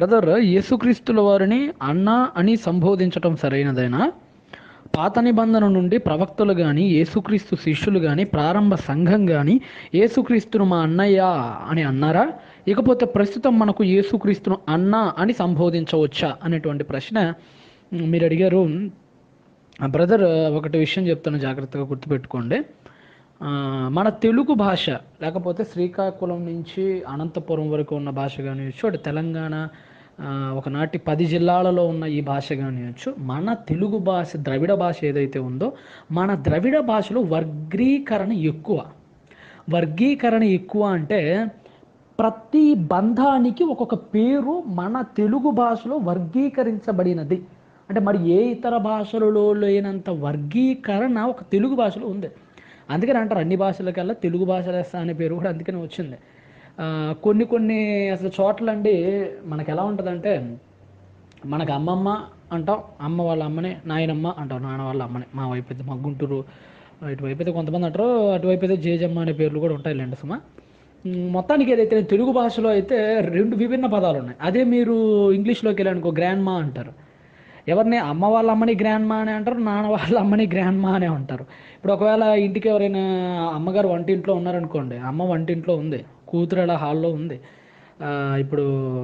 Brother యేసుక్రీస్తుల వారిని అన్న అని సంబోధించటం సరైనదేనా? పాత నిబంధన నుండి ప్రవక్తలు కానీ యేసుక్రీస్తు శిష్యులు కానీ ప్రారంభ సంఘం కానీ యేసుక్రీస్తును మా అన్నయ్య అని అన్నారా? ఇకపోతే ప్రస్తుతం మనకు యేసుక్రీస్తును అన్న అని సంబోధించవచ్చా అనేటువంటి ప్రశ్న మీరు అడిగారు. బ్రదర్ ఒకటి విషయం చెప్తాను జాగ్రత్తగా గుర్తుపెట్టుకోండి. మన తెలుగు భాష లేకపోతే శ్రీకాకుళం నుంచి అనంతపురం వరకు ఉన్న భాష కానీ అటు తెలంగాణ ఒకనాటి పది జిల్లాలలో ఉన్న ఈ భాష కానివచ్చు మన తెలుగు భాష ద్రవిడ భాష ఏదైతే ఉందో మన ద్రవిడ భాషలో వర్గీకరణ ఎక్కువ. వర్గీకరణ ఎక్కువ అంటే ప్రతి బంధానికి ఒక్కొక్క పేరు మన తెలుగు భాషలో వర్గీకరించబడినది. అంటే మరి ఏ ఇతర భాషలలో లేనంత వర్గీకరణ ఒక తెలుగు భాషలో ఉంది. అందుకని అంటారు అన్ని భాషలకల్లా తెలుగు భాష అనే పేరు కూడా అందుకనే వచ్చింది. కొన్ని కొన్ని అసలు చోట్లండి మనకు ఎలా ఉంటుందంటే మనకు అమ్మమ్మ అంటాం అమ్మ వాళ్ళ అమ్మని నాయనమ్మ అంటాం నాన్న వాళ్ళ అమ్మని. మా వైపు అయితే మా గుంటూరు ఇటువైపు అయితే కొంతమంది అంటారు అటువైపు అయితే జేజమ్మ అనే పేర్లు కూడా ఉంటాయి లేండి సుమా మొత్తానికి ఏదైతే తెలుగు భాషలో అయితే రెండు విభిన్న పదాలు ఉన్నాయి. అదే మీరు ఇంగ్లీష్లోకి వెళ్ళానుకో గ్రాండ్ మా అంటారు. ఎవరిని? అమ్మ వాళ్ళ అమ్మని గ్రాండ్ మా అని అంటారు నాన్న వాళ్ళ అమ్మని గ్రాండ్ మా అనే అంటారు. ఇప్పుడు ఒకవేళ ఇంటికి ఎవరైనా అమ్మగారు వంటింట్లో ఉన్నారనుకోండి అమ్మ వంటింట్లో ఉంది కూతురు అలా హాల్లో ఉంది. ఇప్పుడు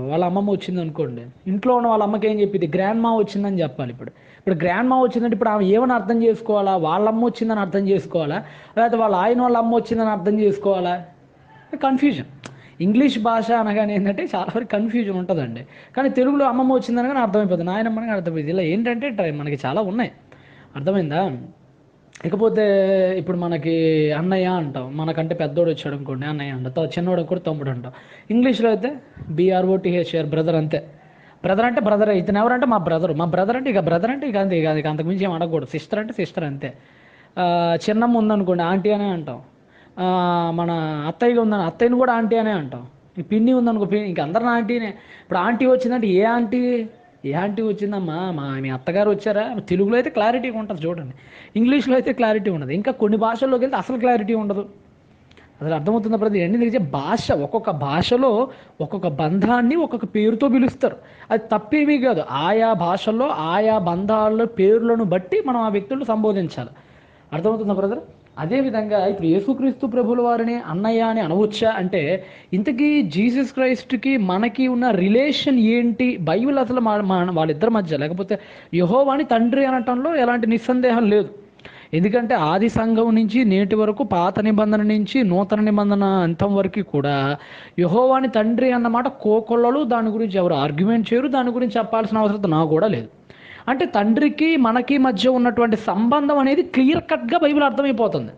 వాళ్ళ అమ్మమ్మ వచ్చింది అనుకోండి. ఇంట్లో ఉన్న వాళ్ళ అమ్మకి ఏం చెప్పింది గ్రాండ్ మా వచ్చిందని చెప్పాలి ఇప్పుడు. ఇప్పుడు గ్రాండ్ మా వచ్చిందంటే ఇప్పుడు ఆమె ఏమని అర్థం చేసుకోవాలా? వాళ్ళ అమ్మ వచ్చిందని అర్థం చేసుకోవాలా? లేకపోతే వాళ్ళ ఆయన వాళ్ళ అమ్మ వచ్చిందని అర్థం చేసుకోవాలా? కన్ఫ్యూజన్. ఇంగ్లీష్ భాష అనగానే ఏంటంటే చాలా వరకు కన్ఫ్యూజన్ ఉంటుందండి. కానీ తెలుగులో అమ్మమ్మ వచ్చిందని కానీ అర్థమైపోతుంది. నాయనమ్మని అర్థమైపోతుంది. ఇలా ఏంటంటే ట్రై- మనకి చాలా ఉన్నాయి. అర్థమైందా? ఇకపోతే ఇప్పుడు మనకి అన్నయ్య అంటాం. మనకంటే పెద్దోడు వచ్చాడు అనుకోండి అన్నయ్య అంటాం. చిన్నోడు కూడా తమ్ముడు అంటాం. ఇంగ్లీష్లో అయితే B R O T H R brother అంతే. బ్రదర్ అంటే బ్రదర్. ఇతను ఎవరంటే మా బ్రదర్. మా బ్రదర్ అంటే ఇక బ్రదర్ అంటే ఇక అంతే ఇక ఇక అంతకుమించి ఏం అడగకూడదు. సిస్టర్ అంటే సిస్టర్ అంతే. చిన్నమ్మ ఉందనుకోండి ఆంటీ అనే అంటాం. మన అత్తయ్య ఉందని అత్తయ్యని కూడా ఆంటీ అనే అంటాం. ఈ పిన్ని ఉందనుకో పిన్ని ఇంక అందరిని ఆంటీనే. ఇప్పుడు ఆంటీ వచ్చిందంటే ఏ ఆంటీ? ఏ ఆంటీ వచ్చిందమ్మా. మా మీ అత్తగారు వచ్చారా? తెలుగులో అయితే క్లారిటీగా ఉంటుంది చూడండి. ఇంగ్లీష్లో అయితే క్లారిటీ ఉండదు. ఇంకా కొన్ని భాషల్లోకి వెళ్తే అసలు క్లారిటీ ఉండదు. అసలు అర్థమవుతుంది ప్రతి ఎందుకంటే భాష ఒక్కొక్క భాషలో ఒక్కొక్క బంధాన్ని ఒక్కొక్క పేరుతో పిలుస్తారు. అది తప్పేమీ కాదు. ఆయా భాషల్లో ఆయా బంధాల పేర్లను బట్టి మనం ఆ వ్యక్తులను సంబోధించాలి. అర్థమవుతుందా బ్రదర్ అదేవిధంగా ఇప్పుడు యేసుక్రీస్తు ప్రభుల వారిని అన్నయ్య అని అనవచ్చా అంటే ఇంతకీ జీసస్ క్రైస్ట్కి మనకి ఉన్న రిలేషన్ ఏంటి? బైబిల్ అసలు మా వాళ్ళిద్దరి మధ్య లేకపోతే యహోవాని తండ్రి అనటంలో ఎలాంటి నిస్సందేహం లేదు. ఎందుకంటే ఆది సంఘం నుంచి నేటి వరకు పాత నిబంధన నుంచి నూతన నిబంధన అంతం వరకు కూడా యహోవాని తండ్రి అన్నమాట కోకొల్లలు దాని గురించి ఎవరు ఆర్గ్యుమెంట్ చేయరు దాని గురించి చెప్పాల్సిన అవసరం నాకు కూడా లేదు. అంటే తండ్రికి మనకి మధ్య ఉన్నటువంటి సంబంధం అనేది క్లియర్ కట్గా బైబిల్ అర్థమైపోతుంది.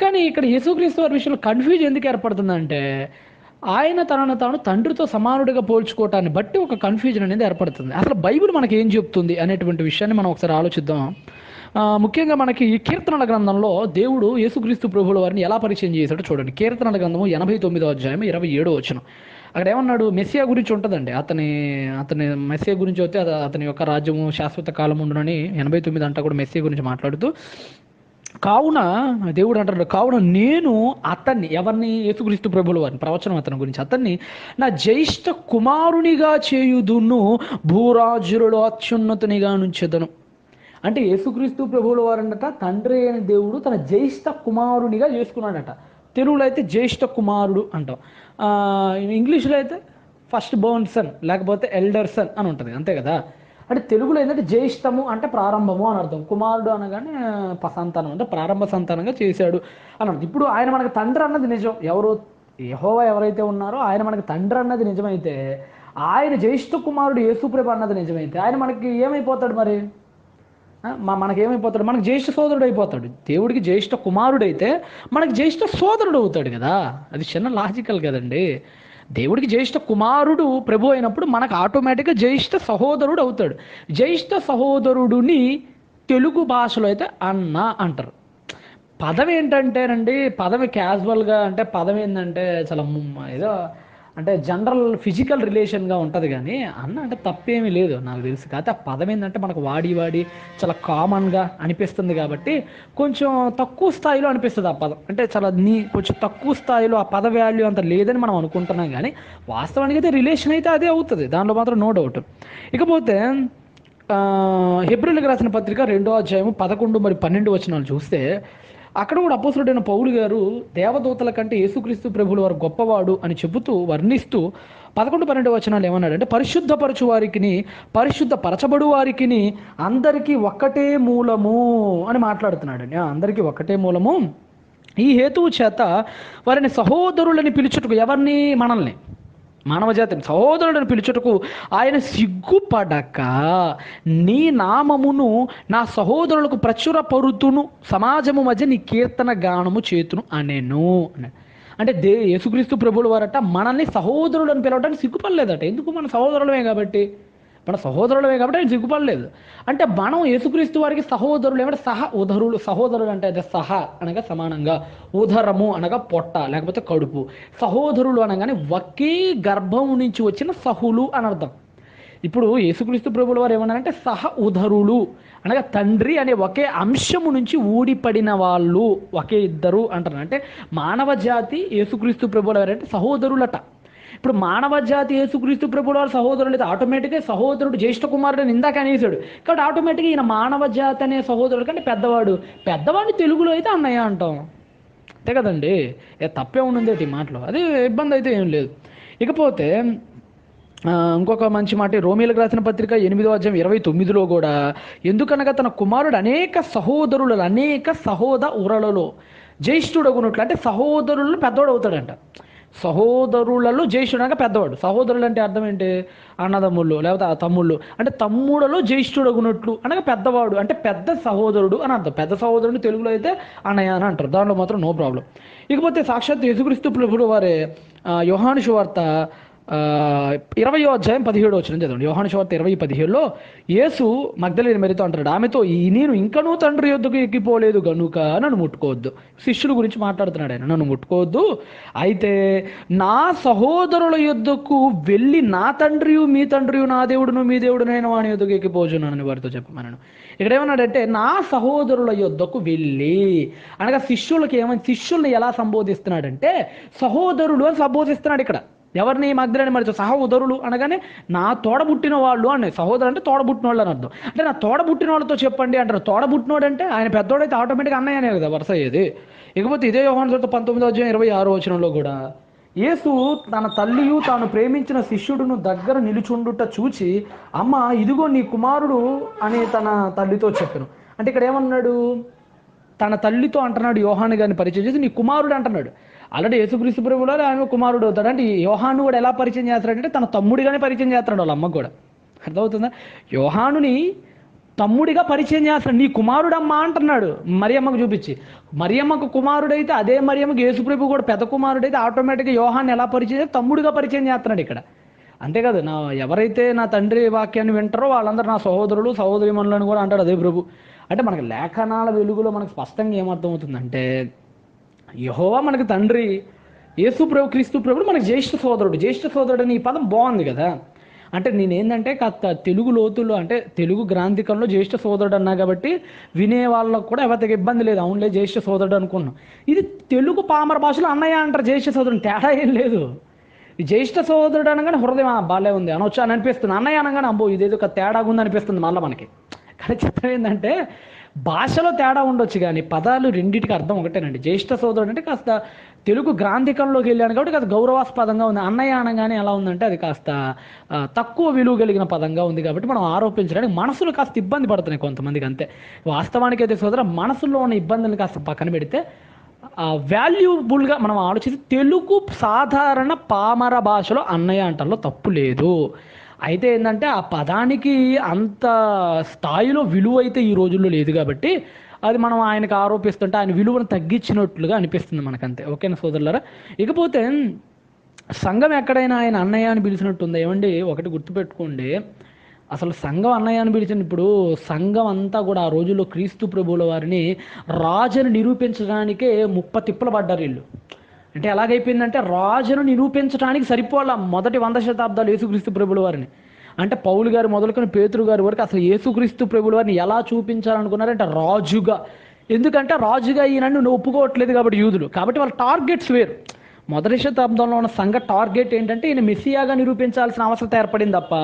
కానీ ఇక్కడ యేసుక్రీస్తు వారి విషయంలో కన్ఫ్యూజ్ ఎందుకు ఏర్పడుతుందంటే ఆయన తనను తాను తండ్రితో సమానుడిగా పోల్చుకోవటాన్ని బట్టి ఒక కన్ఫ్యూజన్ అనేది ఏర్పడుతుంది. అసలు బైబిల్ మనకి ఏం చెప్తుంది అనేటువంటి విషయాన్ని మనం ఒకసారి ఆలోచిద్దాం. ముఖ్యంగా మనకి ఈ కీర్తనల గ్రంథంలో దేవుడు యేసుక్రీస్తు ప్రభుల వారిని ఎలా పరిచయం చేశాడో చూడండి. కీర్తనల గ్రంథము ఎనభై తొమ్మిదో అధ్యాయం ఇరవై ఏడో వచ్చిన అక్కడ ఏమన్నాడు మెస్సియా గురించి ఉంటుందండి. అతని అతని మెస్సియా గురించి వస్తే అత- అతని యొక్క రాజ్యము శాశ్వత కాలం ఉండునని ఎనభై తొమ్మిది అంట కూడా మెస్సియా గురించి మాట్లాడుతూ కావున దేవుడు అంటాడు కావున నేను అతన్ని ఎవరిని? యేసుక్రీస్తు ప్రభులు వారిని ప్రవచనం అతని గురించి అతన్ని నా జ్యేష్ఠ కుమారునిగా చేయుదును భూరాజులలో అత్యున్నతునిగా నుంచెదను. అంటే యేసుక్రీస్తు ప్రభువుల వారంట తండ్రి అయిన దేవుడు తన జ్యేష్ఠ కుమారునిగా చేసుకున్నాడట. తెలుగులో అయితే జ్యేష్ఠ కుమారుడు అంటాం. ఇంగ్లీష్లో అయితే ఫస్ట్ బోర్న్ సన్ లేకపోతే ఎల్డర్ సన్ అని ఉంటుంది అంతే కదా? అంటే తెలుగులో ఏంటంటే జ్యేష్ఠము అంటే ప్రారంభము అని అర్థం. కుమారుడు అనగానే సంతానం అంటే ప్రారంభ సంతానంగా చేశాడు అని అర్థం. ఇప్పుడు ఆయన మనకు తండ్రి అన్నది నిజం. ఎవరు యహోవా ఎవరైతే ఉన్నారో ఆయన మనకు తండ్రి అన్నది నిజమైతే ఆయన జ్యేష్ఠ కుమారుడు యేసుప్రభ అన్నది నిజమైతే ఆయన మనకి ఏమైపోతాడు మరి? మనకేమైపోతాడు? మనకు జ్యేష్ఠ సోదరుడు అయిపోతాడు దేవుడికి జ్యేష్ఠ కుమారుడు అయితే మనకు జ్యేష్ఠ సోదరుడు అవుతాడు కదా? అది చిన్న లాజికల్ కదండి. దేవుడికి జ్యేష్ఠ కుమారుడు ప్రభు అయినప్పుడు మనకు ఆటోమేటిక్గా జ్యేష్ఠ సహోదరుడు అవుతాడు. జ్యేష్ఠ సహోదరుడుని తెలుగు భాషలో అయితే అన్న అంటారు. పదం ఏంటంటేనండి పదవి క్యాజువల్గా అంటే పదం ఏంటంటే చాలా ఏదో అంటే జనరల్ ఫిజికల్ రిలేషన్గా ఉంటుంది కానీ అన్న అంటే తప్పేమీ లేదు. నాకు తెలుసు. కాకపోతే ఆ పదం ఏంటంటే మనకు వాడి వాడి చాలా కామన్గా అనిపిస్తుంది కాబట్టి కొంచెం తక్కువ స్థాయిలో అనిపిస్తుంది ఆ పదం. అంటే చాలా నీ కొంచెం తక్కువ స్థాయిలో ఆ పద వాల్యూ అంత లేదని మనం అనుకుంటున్నాం కానీ వాస్తవానికి అయితే రిలేషన్ అయితే అదే అవుతుంది. దానిలో మాత్రం నో డౌట్ ఇకపోతే ఆ, హెబ్రిల్కి రాసిన పత్రిక రెండో అధ్యాయము పదకొండు మరి పన్నెండు వచనాలు చూస్తే అక్కడ కూడా అపోసుడైన పౌలు గారు దేవదూతల కంటే యేసుక్రీస్తు ప్రభులు వారు గొప్పవాడు అని చెబుతూ వర్ణిస్తూ పదకొండు పన్నెండు వచనాలు ఏమన్నాడు అంటే పరిశుద్ధపరచు వారికిని పరిశుద్ధపరచబడు వారికిని అందరికీ ఒక్కటే మూలము అని మాట్లాడుతున్నాడండి. అందరికీ ఒక్కటే మూలము. ఈ హేతువు చేత వారిని సహోదరులని పిలుచుటకు ఎవరిని? మనల్ని. మానవజాతిని సహోదరుడిని పిలుచుటకు ఆయన సిగ్గుపడక నీ నామమును నా సహోదరులకు ప్రచురపరుతును సమాజము మధ్య నీ కీర్తన గానము చేతును అనేను. అంటే దే యేసుక్రీస్తు ప్రభువుల వారట మనల్ని సహోదరులను పిలవడానికి సిగ్గుపడలేదట. ఎందుకు మన సహోదరులమే కాబట్టి? మన సహోదరులమే కాబట్టి ఆయన సిగ్గుపడలేదు. అంటే మనం యేసుక్రీస్తు వారికి సహోదరులు ఏమంటే సహ ఉదరులు సహోదరులు అంటే అదే సహ అనగా సమానంగా ఉదరము అనగా పొట్ట లేకపోతే కడుపు. సహోదరులు అనగానే ఒకే గర్భం నుంచి వచ్చిన సహులు అని అర్థం. ఇప్పుడు యేసుక్రీస్తు ప్రభుల వారు ఏమన్నారంటే సహ ఉదరులు అనగా తండ్రి అనే ఒకే అంశము నుంచి ఊడిపడిన వాళ్ళు ఒకే ఇద్దరు అంటారు అంటే మానవ జాతి యేసుక్రీస్తు ప్రభుల వారు అంటే సహోదరులట. ఇప్పుడు మానవ జాతి యేసుక్రీస్తు ప్రభుడు వారు సహోదరులు అయితే ఆటోమేటిక్గా సహోదరుడు జ్యేష్ఠ కుమారుడు అని ఇందాక అనేసాడు కాబట్టి ఆటోమేటిక్గా ఈయన మానవ జాతి అనే సహోదరుడు కంటే పెద్దవాడు. పెద్దవాడిని తెలుగులో అయితే అన్నయ్య అంటాం. అంతే కదండి? ఏ తప్పే ఉన్నది ఈ మాటలో. అది ఇబ్బంది అయితే ఏం లేదు. ఇకపోతే ఇంకొక మంచి మాట రోమిలకు రాసిన పత్రిక ఎనిమిదో అధ్యాయం ఇరవై తొమ్మిదిలో కూడా ఎందుకనగా తన కుమారుడు అనేక సహోదరులలో అనేక సహోదరులలో జ్యేష్ఠుడగునట్లు అంటే సహోదరులు పెద్దవాడు అవుతాడంట. సహోదరులలో జ్యేష్ఠుడు పెద్దవాడు. సహోదరులు అంటే అర్థం ఏంటి? అన్నదమ్ముళ్ళు లేకపోతే ఆ తమ్ముళ్ళు. అంటే తమ్ముడలో జ్యేష్ఠుడగునట్లు అనగా పెద్దవాడు. అంటే పెద్ద సహోదరుడు అని అర్థం. పెద్ద సహోదరుడు తెలుగులో అయితే అన్నయ్య అని అంటారు. దాంట్లో మాత్రం నో ప్రాబ్లం ఇకపోతే సాక్షాత్ యేసుక్రీస్తు ప్రభుడు వారే ఆ, యోహాను ఇరవయో అధ్యాయం పదిహేడు వచ్చిన చదవండి. యోహాను సువార్త ఇరవై పదిహేడులో యేసు మగ్ధలేని మరితో అంటాడు ఆమెతో నేను ఇంకనూ తండ్రి యొద్దకు ఎక్కిపోలేదు గనుక నన్ను ముట్టుకోవద్దు. శిష్యుల గురించి మాట్లాడుతున్నాడు ఆయన నన్ను ముట్టుకోవద్దు. అయితే నా సహోదరుల యొద్దకు వెళ్ళి నా తండ్రియు మీ తండ్రియు నా దేవుడును మీ దేవుడునైన వాని యొద్దకు ఎక్కిపోచున్నానని వారితో చెప్పమన్నాను ఇక్కడ ఏమన్నాడంటే నా సహోదరుల యొద్దకు వెళ్ళి అనగా శిష్యులకి ఏమని శిష్యుల్ని ఎలా సంబోధిస్తున్నాడంటే సహోదరుడు అని సంబోధిస్తున్నాడు ఇక్కడ. ఎవరిని మగ్ధులని మరి సహోదరులు అనగానే నా తోడబుట్టిన వాళ్ళు అని. సహోదరు అంటే తోడబుట్టిన వాళ్ళు అని అర్థం. అంటే నా తోడబుట్టిన వాళ్ళతో చెప్పండి అంటారు. తోడబుట్టినోడు అంటే ఆయన పెద్దోడైతే ఆటోమేటిక్గా అన్నయ్యనే కదా వరుస అయ్యేది ఇకపోతే ఇదే వ్యవహారం చూస్తే పంతొమ్మిదో అధ్యాయం ఇరవై ఆరో వచనంలో కూడా యేసు తన తల్లియు తాను ప్రేమించిన శిష్యుడును దగ్గర నిలుచుండుట చూచి అమ్మ ఇదిగో నీ కుమారుడు అని తన తల్లితో చెప్పాను. అంటే ఇక్కడ ఏమన్నాడు? తన తల్లితో అంటున్నాడు యోహాను గారిని పరిచయం చేసి నీ కుమారుడు అంటున్నాడు. ఆల్రెడీ యేసుక్రీస్తు ప్రభువులో ఆయన కుమారుడు అవుతాడు. అంటే యోహాను కూడా ఎలా పరిచయం చేస్తాడంటే తన తమ్ముడిగానే పరిచయం చేస్తున్నాడు వాళ్ళ అమ్మకు కూడా. అర్థమవుతుందా? యోహానుని తమ్ముడిగా పరిచయం చేస్తాడు. నీ కుమారుడమ్మా అంటున్నాడు మరియమ్మకు చూపించి. మరియమ్మకు కుమారుడైతే అదే మరియమ్మకు యేసుప్రభు కూడా పెద్ద కుమారుడైతే ఆటోమేటిక్గా యోహాన్ని ఎలా పరిచయం చేస్తే తమ్ముడిగా పరిచయం చేస్తున్నాడు ఇక్కడ. అంతే నా ఎవరైతే నా తండ్రి వాక్యాన్ని వింటారో వాళ్ళందరూ నా సహోదరులు సహోదరిమణులను కూడా అంటాడు అదే ప్రభు. అంటే మనకి లేఖనాల వెలుగులో మనకు స్పష్టంగా ఏమర్థమవుతుందంటే యహోవా మనకు తండ్రి యేసు ప్రభు క్రీస్తు ప్రభుడు మనకి జ్యేష్ఠ సోదరుడు. జ్యేష్ఠ సోదరుడు అని ఈ పదం బాగుంది కదా. అంటే నేనేందంటే కాస్త తెలుగు లోతుల్లో అంటే తెలుగు గ్రాంధికంలో జ్యేష్ఠ సోదరుడు అన్నా కాబట్టి వినే వాళ్ళకు కూడా ఎవరికి ఇబ్బంది లేదు. అవునులే జ్యేష్ఠ సోదరుడు అనుకున్నాం ఇది తెలుగు పామర భాషలో అన్నయ్య అంటారు జ్యేష్ఠ సోదరుడు. తేడా ఏం లేదు. జ్యేష్ఠ సోదరుడు అనగానే హృదయం బాలే ఉంది. అనొచ్చు అని అనిపిస్తుంది. అన్నయ్య అనగానే అబ్బో ఇదేదో ఒక తేడాగా ఉంది అనిపిస్తుంది మళ్ళీ మనకి. కానీ చిత్రం ఏంటంటే భాషలో తేడా ఉండొచ్చు కానీ పదాలు రెండింటికి అర్థం ఒకటేనండి. జ్యేష్ఠ సోదరుడు అంటే కాస్త తెలుగు గ్రాంధికంలోకి వెళ్ళాను కాబట్టి కాస్త గౌరవాస్పదంగా ఉంది. అన్నయ్య అనగానే ఎలా ఉందంటే అది కాస్త తక్కువ విలువ కలిగిన పదంగా ఉంది కాబట్టి మనం ఆరోపించడానికి మనసులు కాస్త ఇబ్బంది పడుతున్నాయి కొంతమందికి అంతే. వాస్తవానికి అయితే సోదర మనసులో ఉన్న ఇబ్బందులను కాస్త పక్కన పెడితే వాల్యూబుల్గా మనం ఆలోచిస్తే తెలుగు సాధారణ పామర భాషలో అన్నయ్య అంటల్లో తప్పు లేదు. అయితే ఏంటంటే ఆ పదానికి అంత స్థాయిలో విలువ అయితే ఈ రోజుల్లో లేదు కాబట్టి అది మనం ఆయనకు ఆరోపిస్తుంటే ఆయన విలువను తగ్గించినట్లుగా అనిపిస్తుంది మనకంతే. ఓకేనా సోదరులరా? ఇకపోతే సంఘం ఎక్కడైనా ఆయన అన్నయ్య అని పిలిచినట్టుందా? ఏమండి ఒకటి గుర్తుపెట్టుకోండి. అసలు సంఘం అన్నయ్య అని పిలిచిన ఇప్పుడు సంఘం అంతా కూడా ఆ రోజుల్లో క్రీస్తు ప్రభువుల వారిని రాజుని నిరూపించడానికే ముప్ప తిప్పలు పడ్డారు వీళ్ళు. అంటే ఎలాగైపోయిందంటే రాజును నిరూపించడానికి సరిపోవాల మొదటి వంద శతాబ్దాలు యేసుక్రీస్తు ప్రభుల వారిని. అంటే పౌలు గారు మొదలుకొని పేతురు గారి వరకు అసలు యేసుక్రీస్తు ప్రభుల వారిని ఎలా చూపించాలనుకున్నారంటే రాజుగా. ఎందుకంటే రాజుగా ఈయనను నువ్వు ఒప్పుకోవట్లేదు కాబట్టి యూదులు. కాబట్టి వాళ్ళ టార్గెట్స్ వేరు. మొదటి శతాబ్దంలో ఉన్న సంఘ టార్గెట్ ఏంటంటే ఈయన మెస్సియాగా నిరూపించాల్సిన అవసరం ఏర్పడింది తప్ప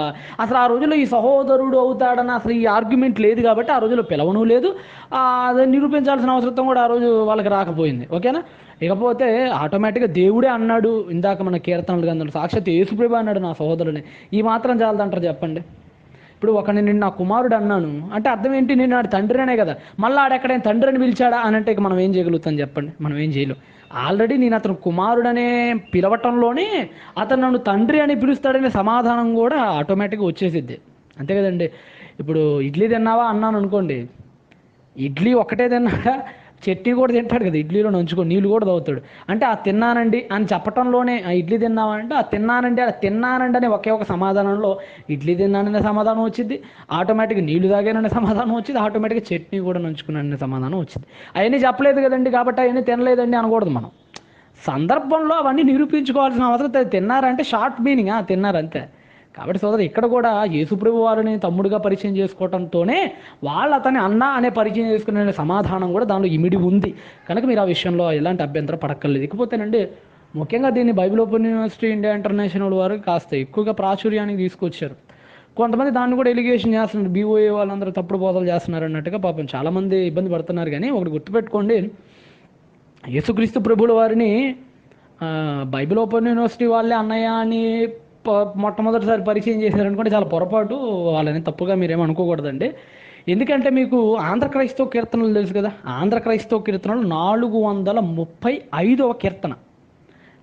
అసలు ఆ రోజుల్లో ఈ సహోదరుడు అవుతాడని అసలు ఈ ఆర్గ్యుమెంట్ లేదు కాబట్టి ఆ రోజుల్లో పిలవను లేదు. అది నిరూపించాల్సిన అవసరం కూడా ఆ రోజు వాళ్ళకి రాకపోయింది. ఓకేనా? ఇకపోతే ఆటోమేటిక్గా దేవుడే అన్నాడు. ఇందాక మన కీర్తనలు గంధంలో సాక్షాత్ యేసుప్రభు అన్నాడు నా సహోదరుని. ఈ మాత్రం చాలదంటారు చెప్పండి. ఇప్పుడు ఒకని నేను నా కుమారుడు అన్నాను. అంటే అర్థం ఏంటి? నేను ఆడ తండ్రి అనే కదా. మళ్ళీ ఆడెక్కడైనా తండ్రి అని పిలిచాడా అని అంటే ఇక మనం ఏం చేయగలుగుతాం చెప్పండి? మనం ఏం చేయలేం. ఆల్రెడీ నేను అతను కుమారుడనే పిలవటంలోనే అతను నన్ను తండ్రి అని పిలుస్తాడనే సమాధానం కూడా ఆటోమేటిక్గా వచ్చేసిద్ది. అంతే కదండి. ఇప్పుడు ఇడ్లీ తిన్నావా అన్నాను అనుకోండి. ఇడ్లీ ఒకటే తిన్నాడా? చట్నీ కూడా తింటాడు కదా ఇడ్లీలో నంచుకో నీళ్ళు కూడా తాగుతాడు. అంటే ఆ తిన్నానండి అని చెప్పటంలోనే ఆ ఇడ్లీ తిన్నామంటే ఆ తిన్నానండి ఆ తిన్నానండి అనే ఒకే ఒక సమాధానంలో ఇడ్లీ తిన్నాననే సమాధానం వచ్చింది ఆటోమేటిక్గా నీళ్ళు తాగాననే సమాధానం వచ్చింది ఆటోమేటిక్గా చట్నీ కూడా నంచుకున్నాననే సమాధానం వచ్చింది. అవన్నీ చెప్పలేదు కదండి కాబట్టి అవన్నీ తినలేదండి అనకూడదు మనం. సందర్భంలో అవన్నీ నిరూపించుకోవాల్సిన అవసరం తిన్నారంటే షార్ట్ మీనింగ్ తిన్నారంతే. కాబట్టి సోదరు ఇక్కడ కూడా యేసుప్రభు వారిని తమ్ముడుగా పరిచయం చేసుకోవడంతోనే వాళ్ళు అతని అన్న అనే పరిచయం చేసుకునే సమాధానం కూడా దానిలో ఇమిడి ఉంది. కనుక మీరు ఆ విషయంలో ఎలాంటి అభ్యంతరం పడక్కర్లేదు. ఇకపోతేనండి ముఖ్యంగా దీన్ని Bible open university India international వారు కాస్త ఎక్కువగా ప్రాచుర్యానికి తీసుకొచ్చారు. కొంతమంది దాన్ని కూడా ఎలిగేషన్ చేస్తున్నారు. బీఓఏ వాళ్ళందరూ తప్పుడు బోధలు చేస్తున్నారు అన్నట్టుగా పాపం చాలామంది ఇబ్బంది పడుతున్నారు. కానీ ఒకటి గుర్తుపెట్టుకోండి యేసుక్రీస్తు ప్రభుల వారిని బైబిల్ ఓపెన్ యూనివర్సిటీ వాళ్ళే అన్నయ్య అని మొట్టమొదటిసారి పరిచయం చేశారనుకోండి చాలా పొరపాటు. వాళ్ళని తప్పుగా మీరేం అనుకోకూడదండి. ఎందుకంటే మీకు ఆంధ్ర క్రైస్తవ కీర్తనలు తెలుసు కదా? ఆంధ్ర క్రైస్తవ కీర్తనలు నాలుగు వందల ముప్పై ఐదవ కీర్తన.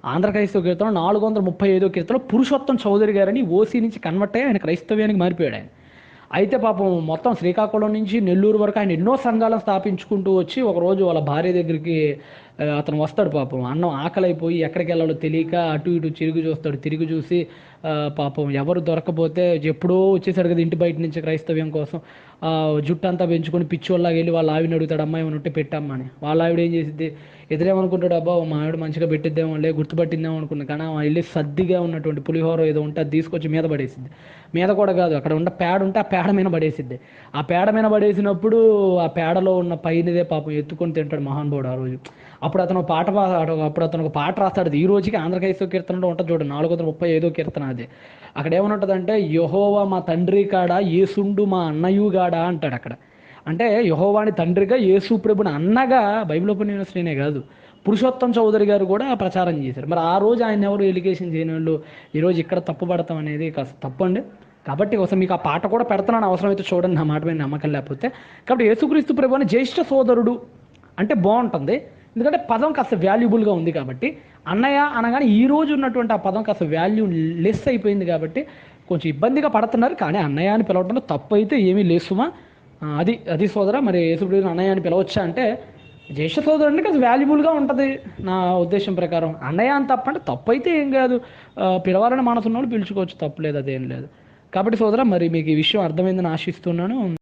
ఆంధ్ర క్రైస్తవ కీర్తన నాలుగు వందల ముప్పై ఐదో కీర్తన పురుషోత్తం చౌదరి గారని ఓసీ నుంచి కన్వర్ట్ అయ్యి ఆయన క్రైస్తవ్యానికి మారిపోయాడు ఆయన. అయితే పాపం మొత్తం శ్రీకాకుళం నుంచి నెల్లూరు వరకు ఆయన ఎన్నో సంఘాలను స్థాపించుకుంటూ వచ్చి ఒకరోజు వాళ్ళ భార్య దగ్గరికి అతను వస్తాడు పాపం. అన్నం ఆకలైపోయి ఎక్కడికి వెళ్ళాలో తెలియక అటు ఇటు తిరిగి చూస్తాడు. తిరిగి చూసి పాపం ఎవరు దొరకపోతే ఎప్పుడో వచ్చేసాడు కదా ఇంటి బయట నుంచి క్రైస్తవ్యం కోసం. జుట్టు అంతా పెంచుకొని పిచ్చోళ్ళకి వెళ్ళి వాళ్ళ ఆవిడని అడుగుతాడు అమ్మాయి ఏమైనా ఉంటే పెట్టమ్మని వాళ్ళ ఆవిడ ఏం చేసిద్ది? ఎదురేమనుకుంటాడు అబ్బా మా ఆవిడ మంచిగా పెట్టిద్దేమో లే గుర్తుపట్టిందేమో అనుకున్నాను కానీ ఆమె వెళ్ళి సద్దిగా ఉన్నటువంటి పులిహోర ఏదో ఉంటే అది తీసుకొచ్చి మీద పడేసిద్ది. మీద కూడా కాదు అక్కడ ఉన్న పేడ ఉంటే ఆ పేడ మీద పడేసిద్ది. ఆ పేడ మీద పడేసినప్పుడు ఆ పేడలో ఉన్న పైనదే పాపం ఎత్తుకొని తింటాడు మహానుభావుడు ఆ రోజు. అప్పుడు అతను పాట అప్పుడు అతను ఒక పాట రాస్తాడు. ఈ రోజుకి ఆంధ్రకేశ్వర కీర్తనలో ఉంటుంది చూడండి నాలుగు వందల ముప్పై ఐదో కీర్తన అది. అక్కడ ఏమనుంటుందంటే యహోవా మా తండ్రి కాడ ఏసుండు మా అన్నయ్యుగాడా అంటాడు అక్కడ. అంటే యహోవాని తండ్రిగా యేసు ప్రభుని అన్నగా బైబిల్ ఓపెన్ యూనివర్సిటీనే కాదు. పురుషోత్తం చౌదరి గారు కూడా ప్రచారం చేశారు. మరి ఆ రోజు ఆయన ఎవరు ఎలిగేషన్ చేయని వాళ్ళు ఈరోజు ఇక్కడ తప్పు పడతాం అనేది కాస్త తప్పండి కాబట్టి ఒకసారి మీకు ఆ పాట కూడా పెడతానని అవసరమైతే చూడండి నా మాట మీద నమ్మకం లేకపోతే. కాబట్టి యేసుక్రీస్తు ప్రభు అని జ్యేష్ఠ సోదరుడు అంటే బాగుంటుంది. ఎందుకంటే పదం కాస్త వాల్యుబుల్గా ఉంది కాబట్టి అన్నయ్య అనగానే ఈ రోజు ఉన్నటువంటి ఆ పదం కాస్త వాల్యూ లెస్ అయిపోయింది కాబట్టి కొంచెం ఇబ్బందిగా పడుతున్నారు. కానీ అన్నయ్య అని పిలవడంలో తప్పు అయితే ఏమీ లేసుమా అది అది సోదర మరి యేసుప్రభుని అన్నయ్య అని పిలవచ్చా అంటే జ్యేష్ఠ సోదరుడు అంటే కొంచెం వాల్యుబుల్గా ఉంటుంది నా ఉద్దేశం ప్రకారం. అన్నయ్య అని తప్ప అంటే తప్పు అయితే ఏం కాదు. పిలవాలని మనసున్న వాళ్ళు పిలుచుకోవచ్చు తప్పు లేదు అదేం లేదు. కాబట్టి సోదర మరి మీకు ఈ విషయం అర్థమైందని ఆశిస్తున్నాను.